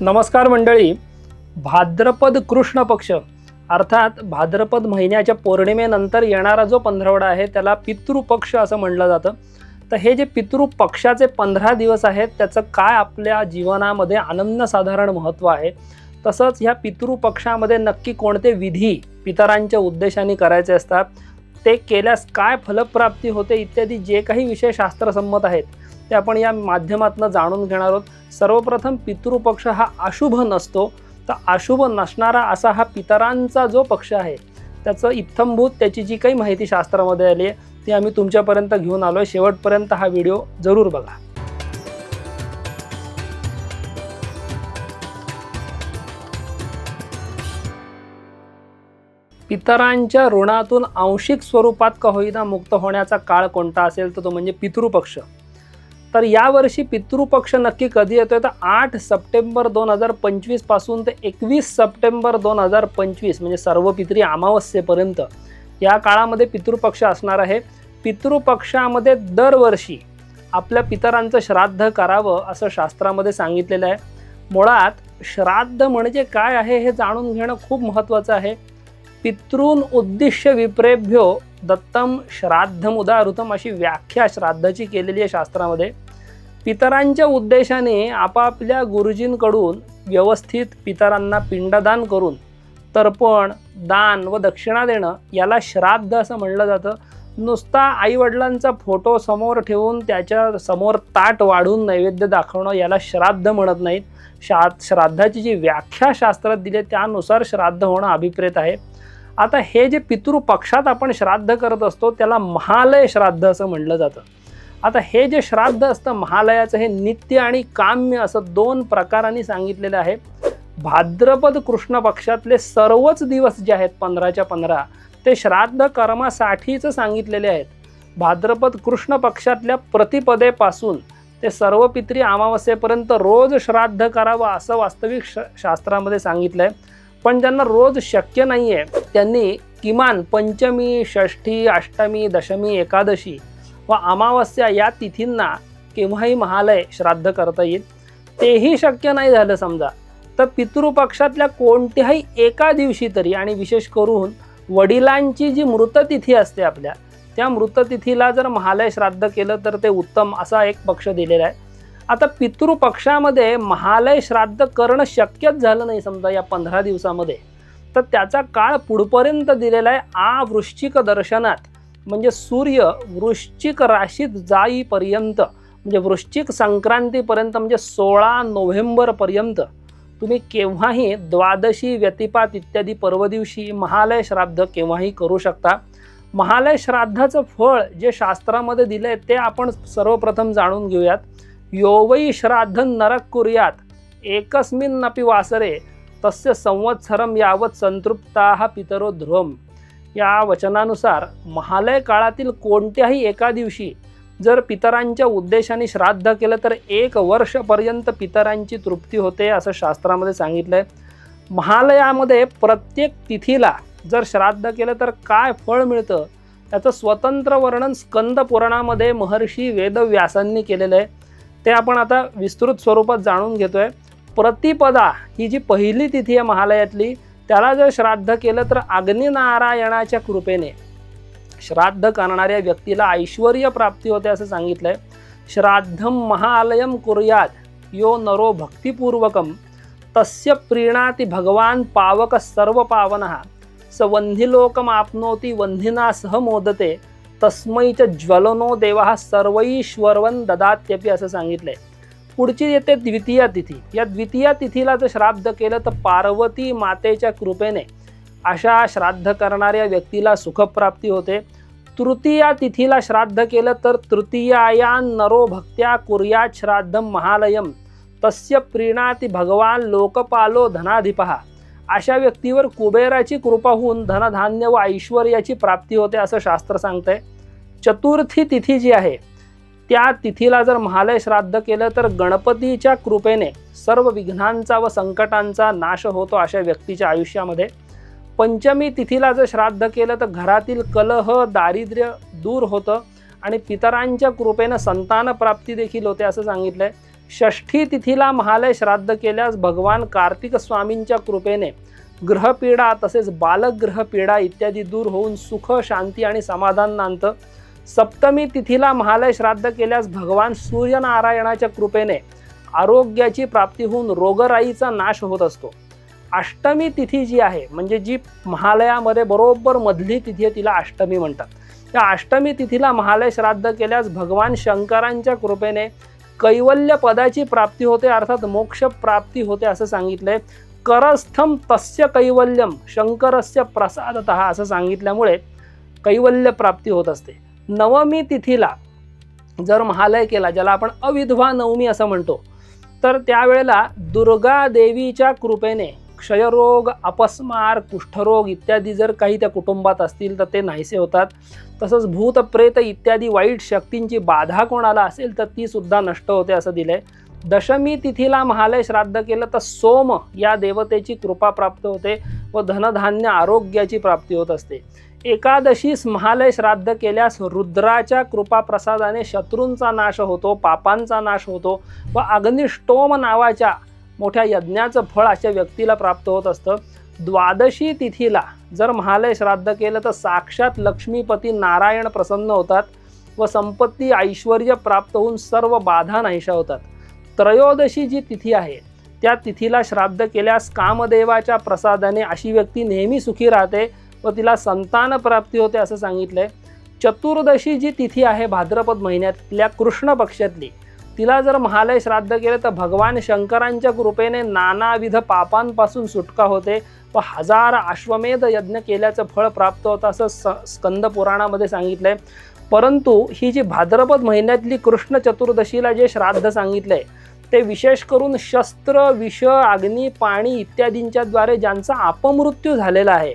नमस्कार मंडळी. भाद्रपद कृष्ण पक्ष अर्थात भाद्रपद महिन्याच्या पौर्णिमेनंतर येणारा जो पंधरवडा आहे त्याला पितृपक्ष असं म्हणलं जातं. तर हे जे पितृपक्षाचे पंधरा दिवस आहेत त्याचं काय आपल्या जीवनामध्ये अनन्यसाधारण महत्त्व आहे? तसंच ह्या पितृपक्षामध्ये नक्की कोणते विधी पितरांच्या उद्देशाने करायचे असतात? ते केल्यास काय फलप्राप्ती होते इत्यादी जे काही विषय शास्त्रसंमत आहेत ते आपण या माध्यमातून जाणून घेणार आहोत. सर्वप्रथम पितृपक्ष हा अशुभ नसतो तर अशुभ नसणारा असा हा पितरांचा जो पक्ष आहे त्याचं इत्थंभूत त्याची जी काही माहिती शास्त्रामध्ये आली आहे ती आम्ही तुमच्यापर्यंत घेऊन आलो आहे शेवटपर्यंत हा व्हिडिओ जरूर बघा. पितरांच्या ऋणातून आंशिक स्वरूपात का होईना मुक्त होण्याचा काळ कोणता असेल तर तो म्हणजे पितृपक्ष. तर यावर्षी पितृपक्ष नक्की कधी येतोय? तर आठ सप्टेंबर दोन हजार पंचवीसपासून ते एकवीस सप्टेंबर दोन हजार पंचवीस म्हणजे सर्व पितरी अमावस्येपर्यंत. या काळामध्ये पितृपक्ष असणार आहे. पितृपक्षामध्ये दरवर्षी आपल्या पितरांचं श्राद्ध करावं असं शास्त्रामध्ये सांगितलेलं आहे. मुळात श्राद्ध म्हणजे काय आहे हे जाणून घेणं खूप महत्त्वाचं आहे. पितॄन उद्दिश्य विप्रेभ्यो दत्तम श्राद्धमुदारुतम अशी व्याख्या श्राद्धाची केलेली आहे शास्त्रामध्ये. पितरांच्या उद्देशाने आपापल्या गुरुजींकडून व्यवस्थित पितरांना पिंडदान करून तर्पण दान व दक्षिणा देणं याला श्राद्ध असं म्हणलं जातं. नुसता आईवडिलांचा फोटो समोर ठेवून त्याच्यासमोर ताट वाढून नैवेद्य दाखवणं याला श्राद्ध म्हणत नाहीत. शा श्राद्धाची जी व्याख्या शास्त्रात दिली त्यानुसार श्राद्ध होणं अभिप्रेत आहे. आता हे जे पितृपक्षात आपण श्राद्ध करत असतो त्याला महालय श्राद्ध असं म्हणलं जातं. आता हे जे श्राद्ध असतं महालयाचं हे नित्य आणि काम्य असं दोन प्रकारांनी सांगितलेलं आहे. भाद्रपद कृष्ण पक्षातले सर्वच दिवस जे आहेत पंधराच्या पंधरा ते श्राद्ध कर्मासाठीच सांगितलेले आहेत. भाद्रपद कृष्ण पक्षातल्या प्रतिपदेपासून ते सर्व पित्री अमावस्येपर्यंत रोज श्राद्ध करावं असं वास्तविक श शास्त्रामध्ये सांगितलं आहे पण ज्यांना रोज शक्य नाही आहे त्यांनी किमान पंचमी षष्ठी अष्टमी दशमी एकादशी व अमावस्या या तिथींना केव्हाही महालय श्राद्ध करता येईल. तेही शक्य नाही झालं समजा. तर पितृपक्षातल्या कोणत्याही एका दिवशी तरी आणि विशेष करून वडिलांची जी मृततिथी असते आपल्या त्या मृततिथीला जर महालय श्राद्ध केलं तर ते उत्तम असा एक पक्ष दिलेला आहे. आता पितृपक्षामध्ये महालय श्राद्ध करणं शक्यच झालं नाही समजा या पंधरा दिवसामध्ये. तर त्याचा काळ पुढपर्यंत दिलेला आहे आ वृश्चिक दर्शनात. म्हणजे सूर्य वृश्चिक राशीत जाईपर्यंत म्हणजे वृश्चिक संक्रांतीपर्यंत म्हणजे सोळा नोव्हेंबरपर्यंत तुम्ही केव्हाही द्वादशी व्यतिपात इत्यादी पर्वदिवशी महालय श्राद्ध केव्हाही करू शकता. महालय श्राद्धाचं फळ जे शास्त्रामध्ये दिलं आहे ते आपण सर्वप्रथम जाणून घेऊयात. योवई श्राद्ध नरक कुर्यात। एकस्मिन्नपि वासरे तस्य संवत्सरम यावत संतृप्ता पितरो ध्रुवम या वचनानुसार महालय काळातील कोणत्याही एका दिवशी जर पितरांच्या उद्देशाने श्राद्ध केलं तर एक वर्षपर्यंत पितरांची तृप्ती होते असं शास्त्रामध्ये सांगितलं आहे महालयामध्ये प्रत्येक तिथीला जर श्राद्ध केलं तर काय फळ मिळतं? त्याचं स्वतंत्र वर्णन स्कंद पुराणामध्ये महर्षी वेदव्यासांनी केलेलं आहे. ते आपण आता विस्तृत स्वरूपात जाणून घेतोय. प्रतिपदा ही जी पहिली तिथी आहे महालयातली त्याला जर श्राद्ध केलं तर अग्निनारायणाच्या कृपेने. श्राद्ध करणाऱ्या व्यक्तीला ऐश्वर प्राप्ती होते असं सांगितलंय. श्राद्धम महालयम कुर्यात यो नरो भक्तिपूर्वकम तस्य प्रीणाती भगवान पावक सर्व पावन स वन्धिलोकम आपनोती वंधिना सह मोदते। तस्मै च ज्वलनो देवा सर्वईश्वरवन ददात्यपि असं सांगितलंय. पुढची येते द्वितीया तिथी. या द्वितीया तिथीला जर श्राद्ध केलं तर पार्वती मातेच्या कृपेने अशा श्राद्ध करणाऱ्या व्यक्तीला सुखप्राप्ती होते. तृतीया तिथीला श्राद्ध केलं तर तृतीयाया नरो भक्त्या कुर्यात श्राद्ध महालयम. तस्य प्रीणाती भगवान लोकपालो धनाधिपहा अशा व्यक्तीवर कुबेराची कृपा होऊन धनधान्य व ऐश्वर्याची प्राप्ती होते असं शास्त्र सांगतंय. चतुर्थी तिथी जी आहे त्या तिथीला जर महालय श्राद्ध केलं तर गणपतीच्या कृपेने सर्व विघ्नांचा व संकटांचा नाश होतो अशा व्यक्तीच्या आयुष्यामध्ये. पंचमी तिथीला जर श्राद्ध केलं तर घरातील कलह दारिद्र्य दूर होतं आणि पितरांच्या कृपेनं संतान प्राप्ती देखील होते असं सांगितलंय. षष्ठी तिथीला महालय श्राद्ध केल्यास भगवान कार्तिक स्वामींच्या कृपेने ग्रहपीडा तसेच बालग्रहपीडा इत्यादी दूर होऊन सुख शांती आणि समाधान नांदतं सप्तमी तिथीला महालय श्राद्ध केल्यास भगवान सूर्यनारायणाच्या कृपेने आरोग्याची प्राप्ती होऊन रोगराईचा नाश होत असतो. अष्टमी तिथी जी आहे म्हणजे जी महालयामध्ये बरोबर मधली तिथी आहे तिला अष्टमी म्हणतात. त्या अष्टमी तिथीला महालय श्राद्ध केल्यास भगवान शंकरांच्या कृपेने कैवल्य पदाची प्राप्ती होते अर्थात मोक्ष प्राप्ती होते असं सांगितलंय. करस्थम तस्य कैवल्यम शंकरस्य प्रसादत असं सांगितल्यामुळे कैवल्य प्राप्ती होत असते. नवमी तिथीला जर महालय केला ज्याला आपण अविधवा नवमी असं म्हणतो तर त्यावेळेला दुर्गा देवीच्या कृपेने क्षयरोग अपस्मार कुष्ठरोग इत्यादी जर काही त्या कुटुंबात असतील तर ते नाहीसे होतात. तसंच भूत प्रेत इत्यादी वाईट शक्तींची बाधा कोणाला असेल तर ती सुद्धा नष्ट होते असं दिलंय. दशमी तिथीला महालय श्राद्ध केलं तर सोम या देवतेची कृपा प्राप्त होते व धनधान्य आरोग्याची प्राप्ती होत असते. एकादशीस महालय श्राद्ध केल्यास रुद्राच्या कृपा प्रसादाने शत्रूंचा नाश होतो पापांचा नाश होतो व अग्निष्टोम नावाच्या मोठ्या यज्ञाचं फळ अशा व्यक्तीला प्राप्त होत असतं. द्वादशी तिथीला जर महालय श्राद्ध केलं तर साक्षात लक्ष्मीपती नारायण प्रसन्न होतात व संपत्ती ऐश्वर प्राप्त होऊन सर्व बाधा नाहीशा होतात. त्रयोदशी जी तिथी आहे त्या तिथीला श्राद्ध केल्यास कामदेवाच्या प्रसादाने अशी व्यक्ती नेहमी सुखी राहते व तिला संतान प्राप्ती होते असं सांगितलंय. चतुर्दशी जी तिथी आहे भाद्रपद महिन्यातल्या कृष्ण पक्षातली तिला जर महालय श्राद्ध केलं तर भगवान शंकरांच्या कृपेने नानाविध पापांपासून सुटका होते. व हजार अश्वमेध यज्ञ केल्याचं फळ प्राप्त होतं असं स स्कंद पुराणामध्ये सांगितलं आहे परंतु ही जी भाद्रपद महिन्यातली कृष्ण चतुर्दशीला जे श्राद्ध सांगितलं आहे ते विशेष करून शस्त्र विष अग्नी पाणी इत्यादींच्याद्वारे ज्यांचा अपमृत्यू झालेला आहे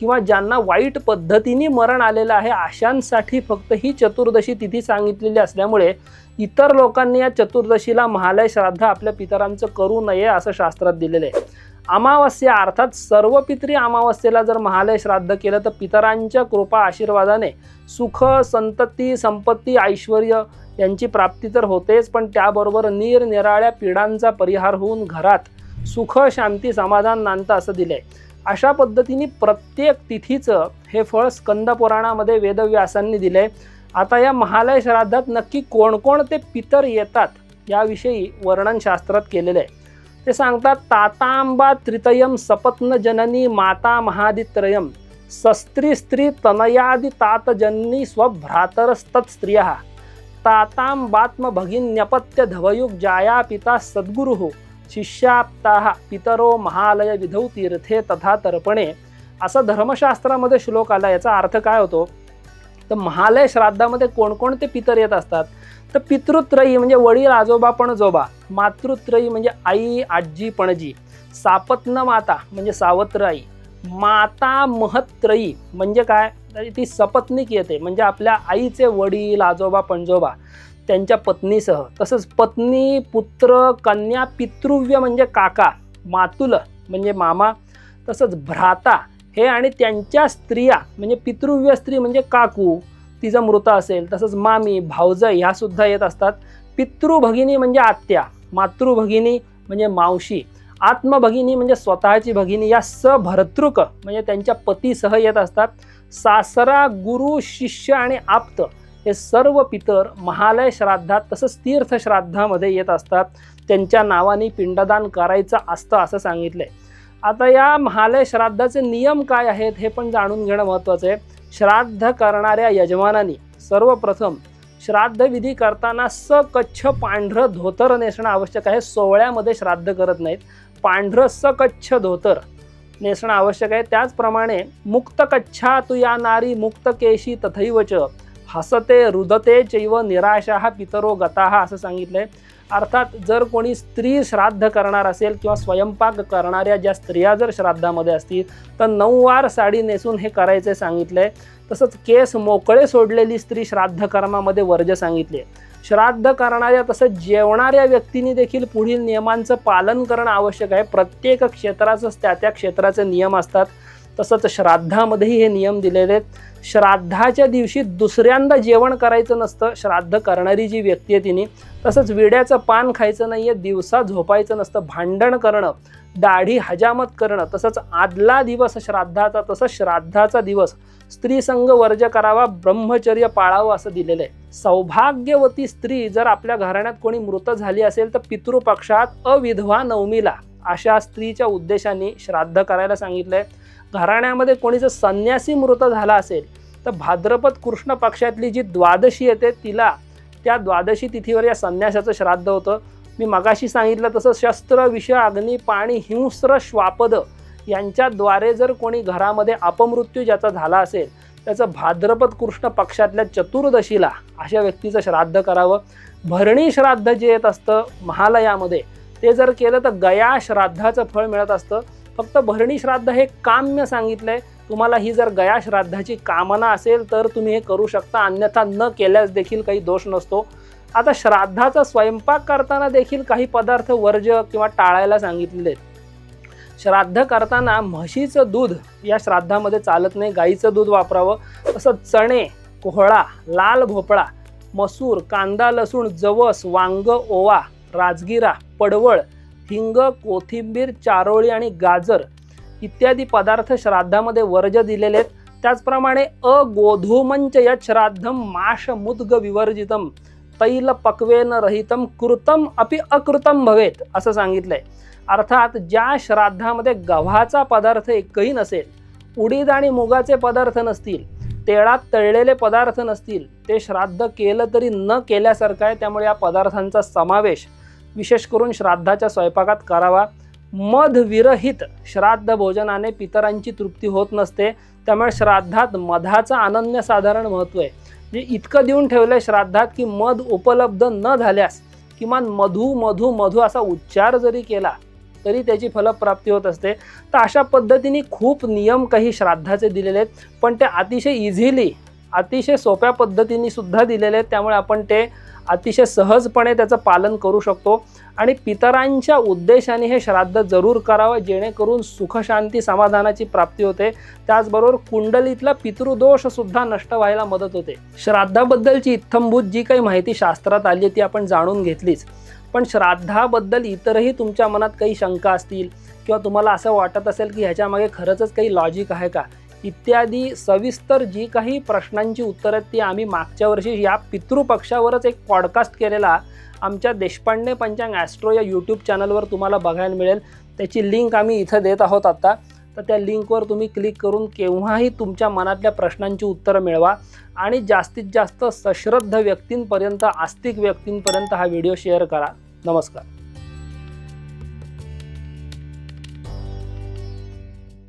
किंवा ज्यांना वाईट पद्धतीने मरण आलेलं आहे अशांसाठी फक्त ही चतुर्दशी तिथी सांगितलेली असल्यामुळे इतर लोकांनी या चतुर्दशीला महालय श्राद्ध आपल्या पितरांचं करू नये असं शास्त्रात दिलेलं आहे. अमावस्या अर्थात सर्व पितरी अमावस्येला जर महालय श्राद्ध केलं तर पितरांच्या कृपा आशीर्वादाने सुख संतती संपत्ती ऐश्वर यांची प्राप्ती तर होतेच पण त्याबरोबर निरनिराळ्या पिढांचा परिहार होऊन घरात सुख शांती समाधान नांदतं असं दिलंय. अशा पद्धतीने प्रत्येक तिथीचं हे फळ स्कंद पुराणामध्ये वेदव्यासांनी दिलंय. आता या महालय श्राद्धात नक्की कोणकोणते पितर येतात याविषयी वर्णनशास्त्रात केलेलं आहे. ते सांगतात तातांबा त्रितयम सपत्न जननी माता महादित्रयम सस्त्री स्त्री तनयादि तातजन्नी स्वभ्रातरस्तत् स्त्रिया. तातांबात्म भगिन्यपत्य धवयुग जाया पिता सद्गुरु. शिष्याप्ता पितरो महालय विधौ तीर्थे तथा तर्पणे. असा धर्मशास्त्रामध्ये श्लोक आला याचा अर्थ काय होतो? तर महालय श्राद्धामध्ये कोणकोणते पितर येत असतात? तर पितृत्रयी म्हणजे वडील आजोबा पणजोबा मातृत्रयी म्हणजे आई आजी पणजी सापत्न म्हणजे माता म्हणजे सावत्र आई माता महत्रयी म्हणजे काय? ती सपत्निक येते म्हणजे आपल्या आईचे वडील आजोबा पणजोबा त्यांच्या पत्नीसह. तसंच पत्नी पुत्र कन्या पितृव्य म्हणजे काका मातुल म्हणजे मामा तसंच भ्राता हे आणि त्यांच्या स्त्रिया म्हणजे पितृव्य स्त्री म्हणजे काकू तिचा मृत असेल तसंच मामी भावजय ह्यासुद्धा येत असतात. पितृभगिनी म्हणजे आत्या मातृभगिनी म्हणजे मावशी आत्मभगिनी म्हणजे स्वतःची भगिनी या सभर्तृक म्हणजे त्यांच्या पतीसह येत असतात. सासरा गुरु शिष्य आणि आप्त हे सर्व पितर महालय श्राद्धात तसंच तीर्थश्राद्धामध्ये येत असतात. त्यांच्या नावाने पिंडदान करायचं असतं असं सांगितलं आहे आता या महालय श्राद्धाचे नियम काय आहेत हे पण जाणून घेणं महत्त्वाचं आहे. श्राद्ध करणाऱ्या यजमानांनी सर्वप्रथम श्राद्धविधी करताना सकच्छ पांढरं धोतर नेसणं आवश्यक आहे. सोहळ्यामध्ये श्राद्ध करत नाहीत. पांढरं सकच्छ धोतर नेसणं आवश्यक आहे. त्याचप्रमाणे मुक्त कच्छा तू या नारी मुक्त केशी तथैवच. हसते रुदते चैव निराशा पितरो गता असं सांगितलंय. अर्थात जर कोणी स्त्री श्राद्ध करणार असेल किंवा स्वयंपाक करणाऱ्या ज्या स्त्रिया जर श्राद्धामध्ये असतील तर नऊवार साडी नेसून हे करायचे आहे तसंच केस मोकळे सोडलेली स्त्री श्राद्ध कर्मामध्ये वर्ज सांगितले. श्राद्ध करणाऱ्या तसंच जेवणाऱ्या व्यक्तींनी देखील पुढील नियमांचं पालन करणं आवश्यक आहे. प्रत्येक क्षेत्राचं त्या त्या क्षेत्राचे नियम असतात. तसंच श्राद्धामध्येही हे नियम दिलेले आहेत. श्राद्धाच्या दिवशी दुसऱ्यांदा जेवण करायचं नसतं. श्राद्ध करणारी जी व्यक्ती आहे तिने तसंच विड्याचं पान खायचं नाही आहे दिवसा झोपायचं नसतं. भांडण करणं दाढी हजामत करणं तसंच आदला दिवस श्राद्धाचा तसंच श्राद्धाचा दिवस स्त्रीसंग वर्ज करावा ब्रह्मचर्य पाळावं असं दिलेलं आहे सौभाग्यवती स्त्री जर आपल्या घराण्यात कोणी मृत झाली असेल तर पितृपक्षात अविधवा नवमीला अशा स्त्रीच्या उद्देशाने श्राद्ध करायला सांगितलं आहे घराण्यामध्ये कोणी जर संन्यासी मृत झाला असेल तर भाद्रपद कृष्ण पक्षातली जी द्वादशी येते तिला त्या द्वादशी तिथीवर या संन्यासाचं श्राद्ध होतं. मी मगाशी सांगितलं तसं शस्त्र विष अग्नी पाणी हिंस्र श्वापद यांच्याद्वारे जर कोणी घरामध्ये अपमृत्यू ज्याचा झाला असेल त्याचं भाद्रपद कृष्ण पक्षातल्या चतुर्दशीला अशा व्यक्तीचं श्राद्ध करावं. भरणी श्राद्ध जे येत असतं महालयामध्ये ते जर केलं तर गया श्राद्धाचं फळ मिळत असतं. फक्त भरणी श्राद्ध हे काम्य सांगितलंय. तुम्हाला ही जर गया श्राद्धाची कामना असेल तर तुम्ही हे करू शकता. अन्यथा न केल्यास देखील काही दोष नसतो. आता श्राद्धाचा स्वयंपाक करताना देखील काही पदार्थ वर्ज किंवा टाळायला सांगितलेले. आहेत श्राद्ध करताना म्हशीचं दूध या श्राद्धामध्ये चालत नाही. गाईचं दूध वापरावं. तसं चणे कोहळा लाल भोपळा मसूर कांदा लसूण जवस वांग ओवा राजगिरा पडवळ हिंग कोथिंबीर चारोळी आणि गाजर इत्यादी पदार्थ श्राद्धामध्ये वर्ज दिलेले आहेत. त्याचप्रमाणे अगोधूमंच या श्राद्धम माश मुद्ग विवर्जितम तैल पक्वेन रहितम कृतम अपि अकृतम भवेत असं सांगितलंय. अर्थात ज्या श्राद्धामध्ये गव्हाचा पदार्थ एकही नसेल उडीद आणि मुगाचे पदार्थ नसतील तेळात तळलेले पदार्थ नसतील ते श्राद्ध केलं तरी न केल्यासारखं आहे त्यामुळे या पदार्थांचा समावेश विशेष करून श्राद्धाच्या स्वयंपाकात करावा. मधविरहित श्राद्ध भोजनाने पितरांची तृप्ती होत नसते. त्यामुळे श्राद्धात मधाचं अनन्यसाधारण महत्त्व आहे. म्हणजे इतकं देऊन ठेवलं आहे श्राद्धात की मध उपलब्ध न झाल्यास किमान मधू मधू मधू असा उच्चार जरी केला तरी त्याची फलप्राप्ती होत असते. तर अशा पद्धतीने खूप नियम काही श्राद्धाचे दिलेले आहेत. पण ते अतिशय इझिली अतिशय सोप्या पद्धतीने सुद्धा दिलेले आहेत. त्यामुळे आपण ते अतिशय सहजपणे त्याचं पालन करू शकतो. आणि पितरांच्या उद्देशाने हे श्राद्ध जरूर करावं जेणेकरून सुखशांती समाधानाची प्राप्ती होते. त्याचबरोबर कुंडलीतला पितृदोषसुद्धा नष्ट व्हायला मदत होते. श्राद्धाबद्दलची इत्थंभूत जी काही माहिती शास्त्रात आली आहे ती आपण जाणून घेतलीच. पण श्राद्धाबद्दल इतरही तुमच्या मनात काही शंका असतील किंवा तुम्हाला असं वाटत असेल की ह्याच्यामागे खरंच काही लॉजिक आहे का? इत्यादी सविस्तर जी काही प्रश्नांची उत्तरं आहेत ती आम्ही मागच्या वर्षी या पितृपक्षावरच एक पॉडकास्ट केलेला. आमच्या देशपांडे पंचांग ॲस्ट्रो या यूट्यूब चॅनलवर तुम्हाला बघायला मिळेल. त्याची लिंक आम्ही इथं देत आहोत आत्ता तर त्या लिंकवर तुम्ही क्लिक करून केव्हाही तुमच्या मनातल्या प्रश्नांची उत्तरं मिळवा. आणि जास्तीत जास्त सश्रद्ध व्यक्तींपर्यंत आस्तिक व्यक्तींपर्यंत हा व्हिडिओ शेअर करा. नमस्कार.